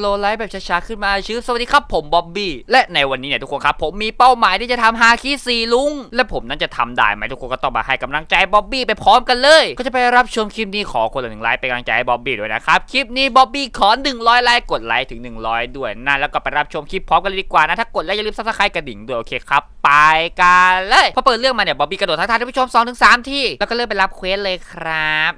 โลไลฟ์แบบช้าๆขึ้นมาชื่อสวัสดีครับผมบ๊อบบี้และในวันนี้เนี่ยทุกคนครับ ผมมีเป้าหมายที่จะทำฮาคิซีลุง และผมนั้นจะทำได้ไหมทุกคนก็ต้องมาให้กำลังใจบ๊อบบี้ไปพร้อมกันเลย ก็จะไปรับชมคลิปนี้ขอคนละหนึ่งไลค์เป็นกำลังใจให้บ๊อบบี้ด้วยนะครับคลิปนี้บ๊อบบี้ขอ100ไลค์กดไลค์ถึง 100 ด้วยนะแล้วก็ไปรับชมคลิปพร้อมกันเลยดีกว่านะถ้ากดแล้วอย่าลืมซับสไครต์กระดิ่งด้วยโอเคครับไปกันเลยพอเปิดเรื่องมาเนี่ยบ๊อบบี้กระโดดทักทายท่านผู้ชม2-3ถึงที่แล้วก็เริ่มไปรับเควสเลยครับ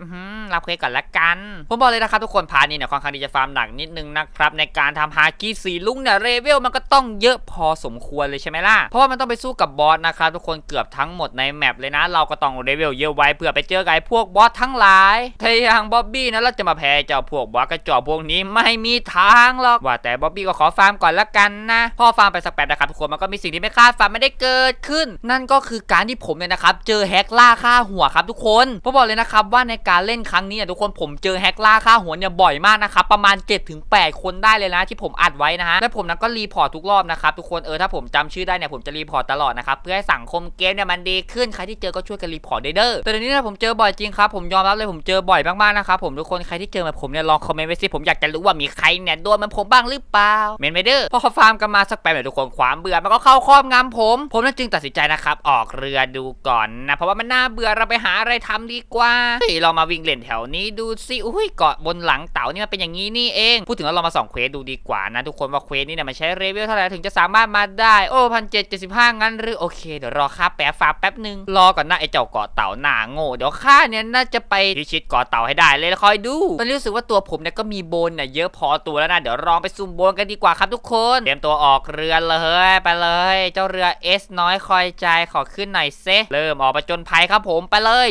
รับเควสก่อนละกันผมบอกเลยนะครับทุกคนพาร์ทนี้เนี่ยค่อนข้างที่จะฟาร์มหนักนิดนึงนะครับในการทำฮากิสีลุงเนี่ยเรเวลมันก็ต้องเยอะพอสมควรเลยใช่ไหมล่ะ เพราะว่ามันต้องไปสู้กับบอสนะครับทุกคนเกือบทั้งหมดในแมปเลยนะ เราก็ต้องเรเวลเยอะไว้เพื่อไปเจอกับไอ้พวกบอสทั้งหลายถ้ายางบ๊อบบี้นะเราจะมาแพ้เจ้าพวกบอสกระจอกพวกนี้ไม่มีทางหรอกว่าแต่บ๊อบบี้ก็ขอฟาร์มก่อนละกันนะพอฟาร์มไปสักแป๊บนะครับทุกคนมันก็มีสิ่งที่ไม่คาดฝันไม่ได้เกิดขึ้น นั่นก็คือการที่ผมเนี่ยนะครับเจอแฮกล่าฆ่าหัวครับทุกคนผมบอกเลยนะครับว่าในการเล่นครั้งนี้เนี่ยทุกคนผมเจอแฮกล่าฆ่าหัวเนี่ยบ่อยมากนะครับประมาณ7-8คนได้เลยนะ ที่ผมอัดไว้นะฮะและผมนั้นก็รีพอร์ตทุกรอบนะครับทุกคนเออถ้าผมจำชื่อได้เนี่ยผมจะรีพอร์ตตลอดนะครับเพื่อให้สังคมเกมเนี่ยมันดีขึ้นใครที่เจอก็ช่วยกันรีพอร์ตด้เด้อแต่เดี๋ยวนี้นะผมเจอบ่อยจริงครับผมยอมรับเลยผมเจอบ่อยมากๆนะครับผมทุกคนใครที่เจอแบบผมเนี่ยลองคอมเมนต์ไว้สิผมอยากจะรู้ว่ามีใครเนี่ยโดนมันผมบ้างหรือเปล่าเมนไปเด้อพอฟาร์มกันมาสักแป๊บเนี่ยทุกคนความเบื่อมันก็เข้าครอบงำผม ผมนั้นจึงตัดสินใจนะครับออกเรือดูก่อนนะเพราะว่ามันน่าเบื่อเราไปหาอะไรทำดีกว่าเฮ้ยเรามาวิ่งเล่นแถวนี้ดูสิอุ้ยเกาะบนหลังเต่านี่มันเป็นอย่างนี้นี่เอง พูดถึงแล้วเรามาส่องเควสดูดีกว่านะทุกคนว่าเควสนี่เนี่ยมันใช้เรเวลเท่าไหร่ถึงจะสามารถมาได้โอ้พันเจ็ดเจ็ดสิบห้างั้นหรือโอเคเดี๋ยวรอค่าแป๊บฟ้าแป๊บหนึ่งรอก่อนนะไอ้เจ้าเกาะเต่าหนาโง่เดี๋ยวข้าเนี่ยน่าจะไปพิชิตเกาะเต่าให้ได้เลยแล้วคอยดูตอนนี้รู้สึกว่าตัวผมเนี่ยก็มีโบนเนี่ยเยอะพอตัวแล้วนะเดี๋ยวลองไปซุ่มโบนกันดีกว่าครับทุกคนเตรียมตัวออกเรือเลยไปเลย เจ้าเรือเอสน้อยคอยใจขอขึ้นหน่อยเซเริ่มออกไปจนภัยครับผมไปเลย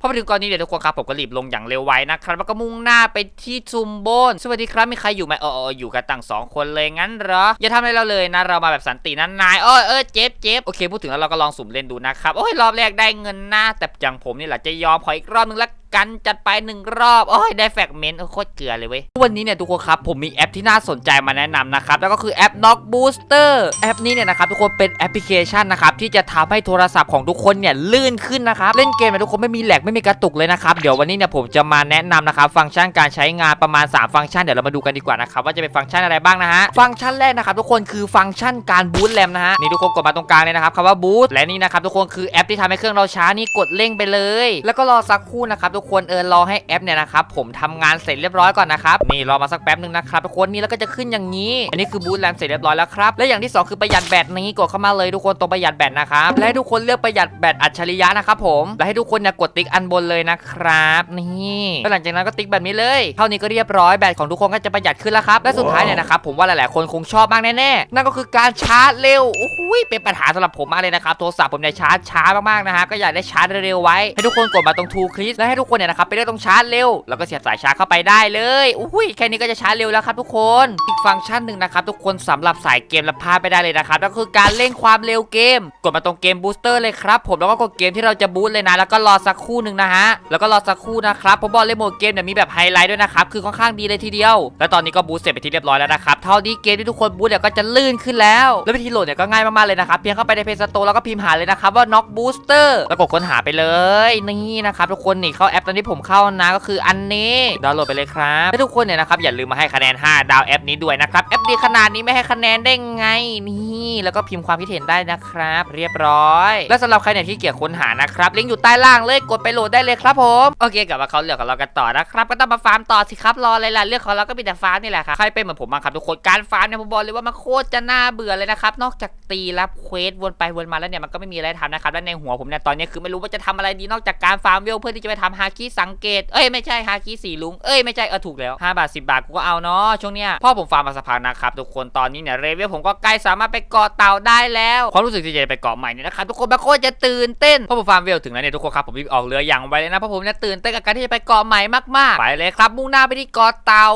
พอมาถึงก่อนนี้เดี๋ยวทุกคนครับผมก็รีบลงอย่างเร็วไวนะครับแล้วก็มุ่งหน้าไปที่ซุมโบน สวัสดีครับมีใครอยู่ไหมเออเอออยู่กันตั้งสองคนเลยงั้นเหรออย่าทำอะไรเราเลยนะเรามาแบบสันตินั้นนายเออเออเจ็บเจ็บโอเคพูดถึงแล้วเราก็ลองสุ่มเล่นดูนะครับโอ้ยรอบแรกได้เงินหน้าแต่อย่างผมนี่แหละจะยอมขออีกรอบนึงละกันจัดไปหนึ่งรอบโอ้ยได้แฟกเมนต์โคตรเกลือเลยเว้ยวันนี้เนี่ยทุกคนครับผมมีแอปที่น่าสนใจมาแนะนำนะครับแล้วก็คือแอป Knock Booster แอปนี้เนี่ยนะครับทุกคนเป็นแอปพลิเคชันนะครับที่จะทำให้โทรศัพท์ของทุกคนเนี่ยลื่นขึ้นนะครับเล่นเกมเนี่ยทุกคนไม่มีแหลกไม่มีกระตุกเลยนะครับเดี๋ยววันนี้เนี่ยผมจะมาแนะนำนะครับฟังก์ชันการใช้งานประมาณ 3 ฟังก์ชันเดี๋ยวเรามาดูกันดีกว่านะครับว่าจะเป็นฟังก์ชันอะไรบ้างนะฮะฟังก์ชันแรกนะครับทุกคนคือฟังก์ชันการบูตแรมนะฮะนี่ทุกคนกดมาตรงกลางเลยนะครับคำว่าบูตและนี่นะครับทุกคนคือแอปที่ทำให้เครื่องเราช้านี่กดเร่งไปเลย แล้วก็รอสักครู่นะครับทุกคนเออรอให้แอปเนี่ยนะครับผมทำงานเสร็จเรียบร้อยก่อนนะครับนี่รอมาสักแป๊บหนึ่งนะครับทุกคนนี่แล้วก็จะขึ้นอย่างนี้ อันนี้คือบูตแรมเสร็จเรียบร้อยแล้วครับและอย่างที่สองคือประหยัดแบตนี้กดเข้ามาเลยทุกคนตรงประหยัดแบตนะครับและให้ทุกคนเลือกประหยัดแบตอัจฉริยะนะครับผมและให้ทุกคนเนี่ยกดติ๊กอันบนเลยนะครับนี่แล้วหลังจากนั้นก็ติ๊กแบบนี้เลยเท่านี้ก็เรียบร้อยแบตของทุกคนก็จะประหยัดขึ้นแล้วครับและสุดท้ายเนี่ยนะครับผมว่าหลายๆคนคงชอบมากแน่ๆนั่นก็คือการชาร์จเร็วโอ้โหเป็นปัญหาสำหรับผมมากเลยนะครับโทรศัพท์ผมเนี่ยชาร์จช้ามากๆนะฮะก็อยากได้ชาร์จเร็วๆไว้ให้ทุกคนกดมาตรงทูคลิและให้ทุกคนเนี่ยนะครับไปเลือกตรงชาร์จเร็ว แล้วก็เสียบสายชาร์จเข้าไปได้เลยอุ้ยแค่นี้ก็จะชาร์จเร็วแล้วครับทุกคน อีกฟังก์ชันหนึ่งนะครับทุกคนสำหรับสายเกมและพาไม่ได้เลยนะครับก็คือการเร่งความเร็วเกม กดมาตรงเกมบูสเตอร์เลยครับผมแล้วก็กดเกมที่เราจะบูสต์เลยนะ แล้วก็รอสักครู่หนึ่งนะฮะแล้วก็รอสักครู่นะครับผมบอกเลยโหมดเกมเนี่ยมีแบบไฮไลท์ด้วยนะครับคือค่อนข้างดีเลยทีเดียว และตอนนี้ก็บูสต์เสร็จไปที่เรียบร้อยแล้วนะครับเท่านี้เกมที่ทุกคนบูสต์เนี่ยก็จะลื่นขึ้นแล้ว แล้ววิธีโหลดเนี่ยก็ง่ายมากๆเลยนะครับเพียงเข้าไปในเพจสโตร์แล้วก็พิมพ์หาเลยนะครับว่า Knock Booster แล้วกดค้นหาไปเลยนี่นะครับทุกคนนี่เข้าปตอนที่ผมเข้านะก็คืออันนี้ดาวน์โหลดไปเลยครับและทุกคนเนี่ยนะครับอย่าลืมมาให้คะแนน 5 ดาวแอปนี้ด้วยนะครับแอปดีขนาดนี้ไม่ให้คะแนนได้ไงนี่แล้วก็พิมพ์ความคิดเห็นได้นะครับ เรียบร้อย และสำหรับใครเนี่ยที่เกียจค้นหานะครับลิงก์อยู่ใต้ล่างเลยกดไปโหลดได้เลยครับผมโอเคกลับมาเขาเรื่องของเรากันต่อนะครับก็ต้องมาฟาร์มต่อสิครับรออะไรล่ะเรื่องของเราก็มีแต่ฟาร์มนี่แหละครับใครเป็นเหมือนผมบ้างครับทุกคนการฟาร์มเนี่ยผมบอกเลยว่ามันโคตรจะน่าเบื่อเลยนะครับนอกจากตีรับเควสวนไปวนมาแล้วเนี่ยมันก็ไม่มีอะไรทำนะครับและในหัวผมเนี่ยตอนนี้คือไม่รู้ว่าจะทำอะไรดีนอกจากการฟาร์มเวลเพื่อที่จะไปทำฮาคิสังเกต เอ้ยไม่ใช่ฮาคิสีลุง เอ้ยไม่ใช่เออถูกแล้ว 5 บาท 10 บาทกูก็เอาเนาะช่วงเนี้ยพ่อผมฟาร์มมาสักพักนะครับทุกคนตอนนี้เนี่ยเรเวลผมก็ใกล้สามารถไปเกาะเต่าได้แล้วความรู้สึกที่จะไปเกาะใหม่เนี่ยนะครับทุกคนมันโคตรจะตื่นเต้นพราะผมฟาร์มเวลถึงแล้วเนี่ยทุกคนครับผมรีบออกเรืออย่างไวเลยนะเพราะผมเนี่ยตื่นเต้นกับการที่จะไปเกาะใหม่มากๆไปเลยครับ มุ่งหน้าไปที่เกาะเต่า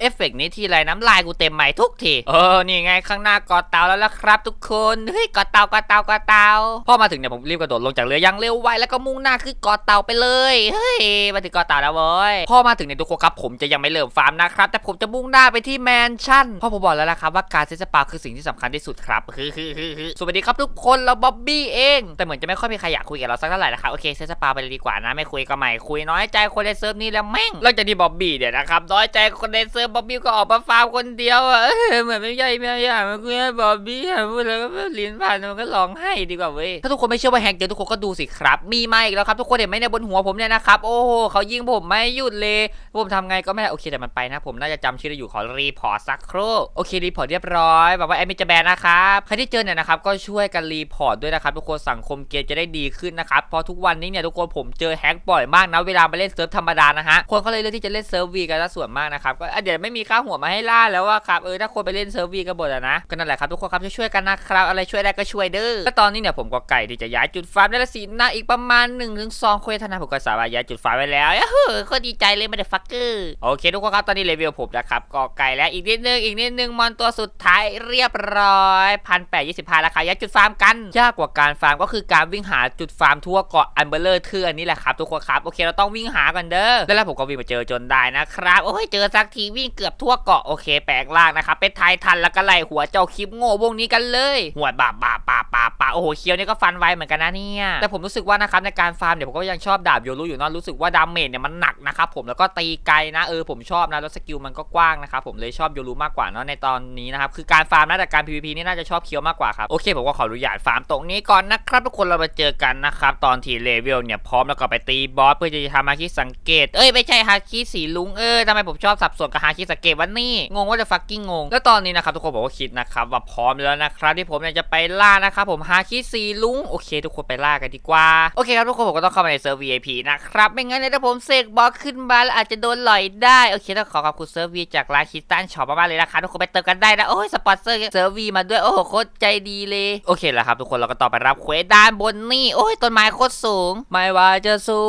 เอฟเฟกต์นี้ทีไรน้ำลายกูเต็มใหม่ทุกทีเออนี่ไงข้างหน้าเกาะเต่าแล้วล่ะครับ ทุกคนเฮ้ยเกาะเต่าเกาะเต่าเกาะเต่าพอมาถึงเนี่ยผมรีบกระโดดลงจากเรือย่างเร็วไวแล้วก็มุ่งหน้าขึ้นเกาะเต่าไปเลยเฮ้ยมาถึงเกาะเต่าแล้วเว้ยพอมาถึงเนี่ยทุกคนครับผมจะยังไม่เริ่มฟาร์มนะครับ แต่ผมจะมุ่งหน้าไปที่แมนชั่นเพราะผมบอกแล้วละครับว่าการเซตสปาคือสิ่งที่สำคัญที่สุดครับคือคือคือสวัสดีครับทุกคนเราบ๊อบบี้เอง แต่เหมือนจะไม่ค่อยมีใครอยากคุยกับเราสักเท่าไหร่นะครับโอเคเซตสปาไปเลยดีกว่านะไม่คุยก็ไม่คุยน้อยใจคนในเซิร์ฟนี้แล้วแม่งหลังจากที่บ๊อบบี้เนี่ยนะครับน้อยใจคนในเซิร์ฟบ๊อบบี้ก็ออกมาฟาร์มคนเดียวอะเออเหมือนไม่ใช่ไม่อยากมาคุยกับบ๊อบบี้พูดแล้วก็ลิ้นพันมันก็ร้องไห้ดีกว่าเว้ยถ้าทุกคนไม่เชื่อว่าแฮกเจอทุกคนก็ดูสิครับมีมาอีกแล้วครับทุกคนเห็นไหมในยบนหัวผมเนี่ยนะครับโอ้โหเขายิงผมไม่หยุดเลย ผมทำไงก็ไม่ได้โอเคแต่มันไปนะ ผมน่าจะจำชื่อได้อยู่ขอรีพอร์ตสักครู่โอเครีพอร์ตเรียบร้อยแบบว่าแอดมินจะแบนนะครับใครที่เจอเนี่ยนะครับก็ช่วยกันรีพอร์ตด้วยนะครับทุกคนสังคมเกมจะได้ดีขึ้นนะครับเพราะทุกวันนี้เนี่ยทุกคนผมเจอแฮกบ่อยมากนะเวลาไปเล่นเซิร์ฟธรรมดานะฮะคนเขาเลยเลือกที่จะเล่นเซิร์ฟวีกันซะส่วนมากนะครับก็เดี๋ยวไม่มีค่าหัวมาให้ล่าแล้วว่าครับเออถ้าคนไปเล่นเซิร์ฟวีกันหมดอะนะก็นั่นแหละครับทุกคนครับช่วยกันนะครับอะไรช่วยได้ก็ช่วยเด้อและตอนนี้เนี่ยผมก็ไก่ที่จะย้ายจุดฟาร์มได้ละสินะอีกประมาณ1นถึงสเควสเท่าผมก็สามารถย้ายจุดฟาร์มไว้แล้วเฮ้ยก็ดีใจเลยไม่ได้ฟักเกอร์โอเคทุกคนครับตอนนี้เลเวลผมนะครับก็ไก่แล้วอีกนิดนึงอีกนิดนึงมอนตัวสุดท้ายเรียบร้อยพันแปดยี่สิบห้าราคาย้ายจุดฟาร์มกัน ยากกว่าการฟาร์มก็คือการวิ่งหาจุดฟาร์มทั่วเกาะอันเบลเลอร์เทือนนี่แหละครับทุกคนครับโอเคเราต้องวิ่งหากันเด้อแล้วผมก็วิ่งมาเจอจนได้นะครับโอ้ยเจอสักทีวิ่งเกือบทั่วเกาะโอเคแปลงล่างนะครับเป็นไททันแล้วก็ไล่หัวเจ้าคลิปโง่วงนี้กันเลยหัวบาบาบาบาบาโอ้โหเคียวนี่ก็ฟันไวเหมือนกันนะเนี่ยแต่ผมรู้สึกว่านะครับในการฟาร์มเนี่ยผมก็ยังชอบดาบโยรุอยู่นอะรู้สึกว่าดาเมจเนี่ยมันหนักนะครับผมแล้วก็ตีไกลนะเออผมชอบนะแล้วสกิลมันก็กว้างนะครับผมเลยชอบโยรุมากกว่าเนาะในตอนนี้นะครับคือการฟาร์มนะแต่การ PVP นี่น่าจะชอบเคียวมากกว่าครับโอเคผมก็ขออนุญาตฟาร์มตรงนี้ก่อนนะครับทุกคนเรามาเจอกันนะครับตอนที่เลเวลเนี่ยพร้อมแล้วก็ไปตีบอสเพื่อจะทำฮาคิสังเกตเอ้ยไม่ใช่ฮาคิสีลุงเออทำไมผมชอบสับสนกับฮาคิสังเกตวันนี้งงว่าจะฟักกิ้งงงแล้วตอนนี้นะครับทุกคนบอกว่าคิดนะครับว่าพร้อมแล้วนะครับที่ผมเนี่ยจะไปล่านะครับผมฮาคิสีลุงโอเค ทุกคนไปล่ากันดีกว่าโอเคครับทุกคนผมก็ต้องเข้ามาในเซิร์ฟ VIP นะครับ ไม่งั้นเนี่ยถ้าผมเสกบอสขึ้นมาแล้วอาจจะโดนหลอยได้ โอเคต้องขอขอบคุณเซิร์ฟ V จากร้านคิสตันช็อปมากๆเลยนะครับทุกคนไปเติมกันได้นะ โอ้ยสปอนเซอร์เซิร์ฟ V มาด้วย โอ้โหโคตรใจดีเลย โอเคแล้วครับทุกคนเราก็ต่อไปรับเควสด้านบนนี่ โอ้ยต้นไม้โคตรสูง ไม่ว่าจะสู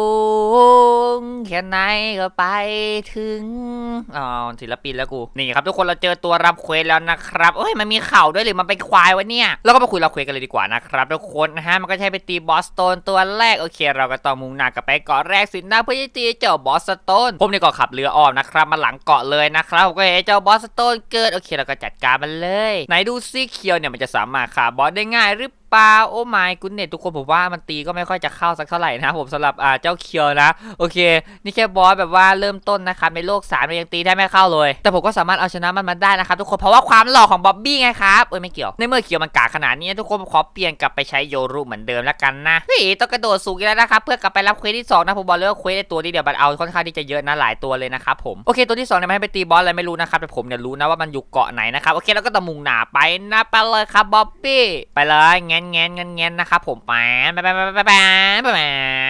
งแค่ไหนก็ไปถึง อ๋อศิลปินแล้วกู นี่ครับทุกคนเราเจอตัวรับเควสแล้วนะครับเอ้ยมันมีเข่าด้วยหรือมันเป็นควายวะเนี่ย เราก็มาคุยรับเควสกันเลยดีกว่านะครับทุกคนนะฮะมันก็ใช้ไปตีบอสโตนตัวแรกโอเคเราก็ต้องมุ่งหน้ากลับไปเกาะแรกสินะเพื่อที่จะเจ้าบอสสโตนผมนี่ก็ขับเรืออ้อมนะครับมาหลังเกาะเลยนะครับผมก็เห็นเจ้าบอสสโตนเกิดโอเคเราก็จัดการมันเลย ไหนดูซิเคียวเนี่ยมันจะสามารถข่าบอสได้ง่ายหรือ เปล่าโอ้ไม่กุนเน็ตทุกคนผมว่ามันตีก็ไม่ค่อยจะเข้าสักเท่าไหร่นะผมสำหรับอ่าเจ้าเคียวนะ โอเค นี่แค่บอสแบบว่าเริ่มต้นนะครับในโลกสามมันยังตีได้ไม่เข้าเลย แต่ผมก็สามารถเอาชนะมันมาได้นะครับทุกคนเพราะว่าความหล่อของบ๊อบบี้ไงครับเอ้ยไม่เกี่ยวในเมื่อเคียวมันกาขนาดนี้ทุกคนขอเปลี่ยนกลับไปใช้โยรุเหมือนเดิมแล้วกันนะเฮ้ยต้องกระโดดสูงอีกแล้วนะครับเพื่อกลับไปรับเควสที่สองนะผมบอกเลยว่าเควสในตัวนี้เดี๋ยวมันเอาค่อนข้างที่จะเยอะนะหลายตัวเลยนะครับผมโอเคตัวที่สองเนี่ยไม่ให้ไปตีบอสอะไรไม่รู้นะครับแต่ผมเนี่ยรู้นะว่ามันอยู่เกาะไหนนะครับโอเคแล้วก็ต้องมุ่งหนาไปนะไปเลยครับบ๊อบบี้ไปเลยแงนแงนแงนแงนนะครับผมแปนแปนแปนแปนแปนแป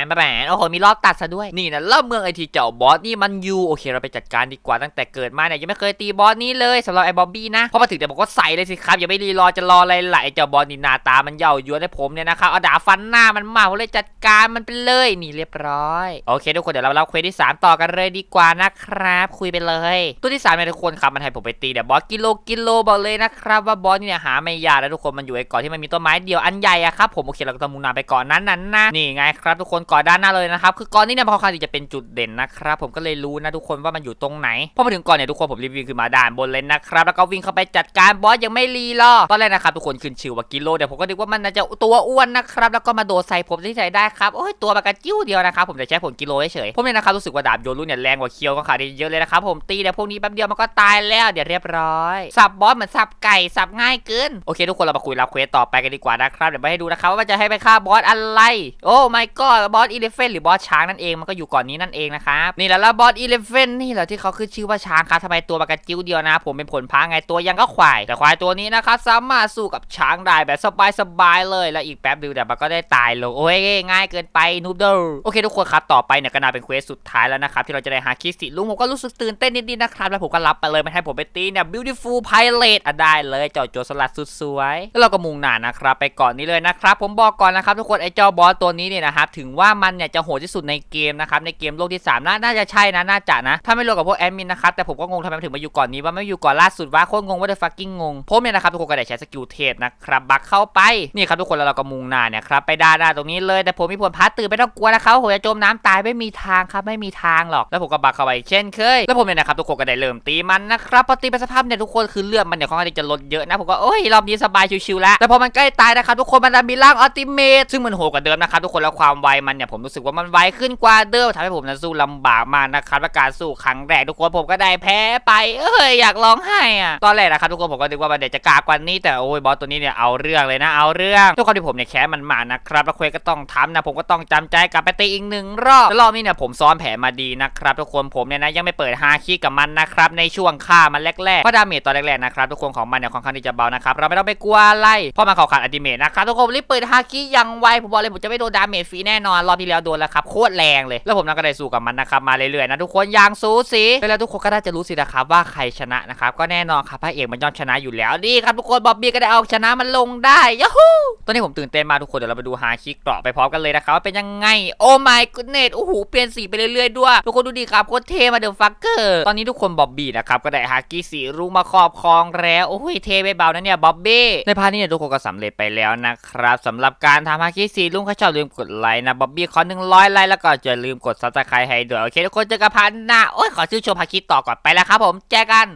นปโอ้โหมีรอบตัดซะด้วยนี่นะรอบเมืองไอทีเจ้าบอสนี่มันอยู่โอเคเราไปจัดการดีกว่าตั้งแต่เกิดมาเนี่ยยังไม่เคยตีบอสนี้เลยสำหรับไอ้บอบบี้นะพอมาถึงเดี๋ยวผมก็ใส่เลยสิครับอย่าไปรีรอจะรออะไรไหลเจ้าบอสนี่หน้าตามันเย่ายวนให้ผมเนี่ยนะครับเอาดาฟันหน้ามันมาผมเลยจัดการมันไปเลยนี่เรียบร้อยโอเคทุกคนเดี๋ยวเราเล่าเควสที่ 3 ต่อกันเลยดีกว่านะครับ คุยไปเลยตัวที่3เนี่ยทุกคนครับมันให้ผมไปตีเดี๋ยวบอสกิโลกิโลบอกเลยนะครับว่าบอสเนี่ยหาไม่ยากแล้วทุกคนมันอยู่ไอ้ก่อที่มันมีต้นไม้เดียวยวอันใหญ่อะครับผมโอเคเราก็ต้องมุ่งหน้าไปกาะนั้นนั้นนะนี่ไงครับทุกคนเกาะด้านหน้าเลยนะครับคือกาะนี้เนี่ยมันค่อนข้างที่จะเป็นจุดเด่นนะครับผมก็เลยรู้นะทุกคนว่ามันอยู่ตรงไหนพอมาถึงก่อนเนี่ยทุกคนผมรีบวิ่งขึ้นมาด่านบนเลยนะครับแล้วก็วิ่งเข้าไปจัดการบอสยังไม่รีรอตอนแรกนะครับทุกคนขึ้นชื่อว่ากิโลเดี๋ยวผมก็นึกว่ามันน่าจะตัวอ้วนนะครับแล้วก็มาโดดใส่ผมที่ใส่ได้ครับโอ้ยตัวมันกระจิ้วเดียวนะครับผมจะใช้ผลกิโลเฉยผมเนี่ยนะครับรู้สึกว่าดาบโยรุเนี่ยแรงกว่าเคียวก็ขาดีเยอะเลยนะครับผมตีแต่พวกนี้แป๊บเดียวมันก็ตายแล้วเดี๋ยวเรียบร้อยสับบอสเหมือนสับไก่สับง่ายเกินโอเคทุกคนเรามาคุยรับเควสต่อไปกันดีกว่านะครับ เดี๋ยวมาให้ดูนะครับว่าจะให้ไปฆ่าบอสอะไร โอ้ my god บอสอีเลฟเฟนหรือบอสช้างนั่นเองมันก็อยู่ก่อนนี้นั่นเองนะครับนี่แหละแล้วบอสอีเลฟเฟนนี่แหละที่เขาขึ้นชื่อว่าช้างครับทำไมตัวมันกจิ้วเดียวนะ ผมเป็นผลพาไงตัวยังก็ควาย แต่ควายตัวนี้นะครับสามารถสู้กับช้างได้แบบสบายๆเลย แล้วอีกแป๊บเดียวเดียวมันก็ได้ตายลงโอ้ยง่ายเกินไปนูบเดิลโอเคทุกคนครับต่อไปเนี่ยก็น่าเป็นเควสสุดท้ายแล้วนะครับที่เราจะได้หาคิสติลุงผมก็รู้สึกตื่นเต้นนิดๆนะครับแล้วผมก็รับไปเลยไม่ให้ผมไปตีเนี่ย beautiful pilot อะได้เลยเจ้าโจสลัดสุดสวยแล้วเราก็มุ่งหน้านะครับไปก่อนนี้เลยนะครับ ผมบอกก่อนนะครับทุกคนไอ้เจ้าบอสตัวนี้เนี่ยนะครับถึงว่ามันเนี่ยจะโหดที่สุดในเกมนะครับในเกมโลกที่สามน่าน่าจะใช่นะน่าจะนะถ้าไม่รวมกับพวกแอดมินนะครับแต่ผมก็งงทำไมถึงมาอยู่ก่อนนี้ว่าไม่อยู่ก่อนล่าสุดว่าโคตรงงว่าเดอะฟักกิ้งงงผมเนี่ยนะครับทุกคนก็ได้ใช้สกิลเทพนะครับบักเข้าไปนี่ครับทุกคนแล้วเราก็มุ่งหน้าเนี่ยครับไปด้านหน้าตรงนี้เลยแต่ผมมีผลพัดตื่นไม่ต้องกลัวนะครับผมจะจมน้ำตายไม่มีทางครับไม่มีทางหรอก แล้วผมก็บักเข้าไปเช่นเคยแล้วผมเนี่ยนะครับทุกคนก็ได้เริ่มตีมันนะครับพอตีไปสภาพเนี่ยทุกคนคือเลือดมันเนี่ยค่อนข้างจะลดเยอะนะผมก็โอ้ยรอบนี้สบายชิวๆแล้วแต่พอมันใกล้ตายนะครับทุกคนมันจะมีร่างอัลติเมทซึ่งมันโหดกว่าเดิมนะครับทุกคนแล้วความไวมันเนี่ยผมรู้สึกว่ามันไวขึ้นกว่าเดิมทำให้ผมนั้นสู้ลำบากมากนะครับและการสู้ครั้งแรกทุกคนผมก็ได้แพ้ไปเอ้ยอยากร้องไห้อะตอนแรกนะครับทุกคนผมก็นึกว่ามันเดี๋ยวจะกากกว่านี้แต่โอ้ยบอสตัวนี้เนี่ยเอาเรื่องเลยนะเอาเรื่องทุกคนที่ผมเนี่ยแค้นมันมานะครับแล้วเควก็ต้องทำนะผมก็ต้องจำใจกลับไปตีอีกหนึ่งรอบแล้วรอบนี้เนี่ยผมซ้อนแผนมาดีนะครับทุกคนผมเนี่ยนะยังไม่เปิดฮาคิกับมันนะครับในช่วงฆ่ามันแรกๆเพราะดาเมจตอนแรกๆนะครับทุกคนของมันเนี่ยค่อนข้างที่จะเบานะครับเราไม่ต้องไปกลัวอะไรเพราะมันเขาขาดอัลติเมทนะครับทุกคนรีบเปิดฮาคิย่างไวผมบอกเลยผมจะไม่โดนดาเมจฟรีแน่นอนรอบที่แล้วโดนแล้วครับโคตรแรงเลยแล้วผมนั่นก็ได้สู้กับมันนะครับมาเรื่อยๆนะทุกคนอย่างสูสีแล้วทุกคนก็น่าจะรู้สินะครับว่าใครชนะนะครับก็แน่นอนครับพระเอกมันย่อมชนะอยู่แล้วดีครับทุกคนบอบบี้ก็ได้เอาชนะมันลงได้ยาฮูตอนนี้ผมตื่นเต้นมาทุกคนเดี๋ยวเราไปดูฮาคิเกราะไปพร้อมกันเลยนะครับว่าเป็นยังไงโอ้ my goodness โอ้โหเปลี่ยนสีไปเรื่อยๆด้วยทุกคนดูดีครับโคตรเท่มาเดอะฟักเกอร์ตอนนี้ทุกคนบอบบี้นะครับก็ได้ฮาคิสีรุ้งมาครอบครองแล้วโอ้ยเท่ไม่เบานะเนี่ยบอบบี้ในพาร์ทนี้เนี่ยทุกคนก็สำเร็จไปแล้วนะครับสำหรับการทำฮาคิสีลุงเขาชอบลืมกดไลค์นะบ๊อบบี้ขอหนึ่งร้อยไลค์แล้วก็จะลืมกดซับสไครต์ให้ด้วย โอเคทุกคนเจอกันพันหน้า โอ้ยขอชื่อชมฮาคิต่อก่อนไปแล้วครับผมเจอกัน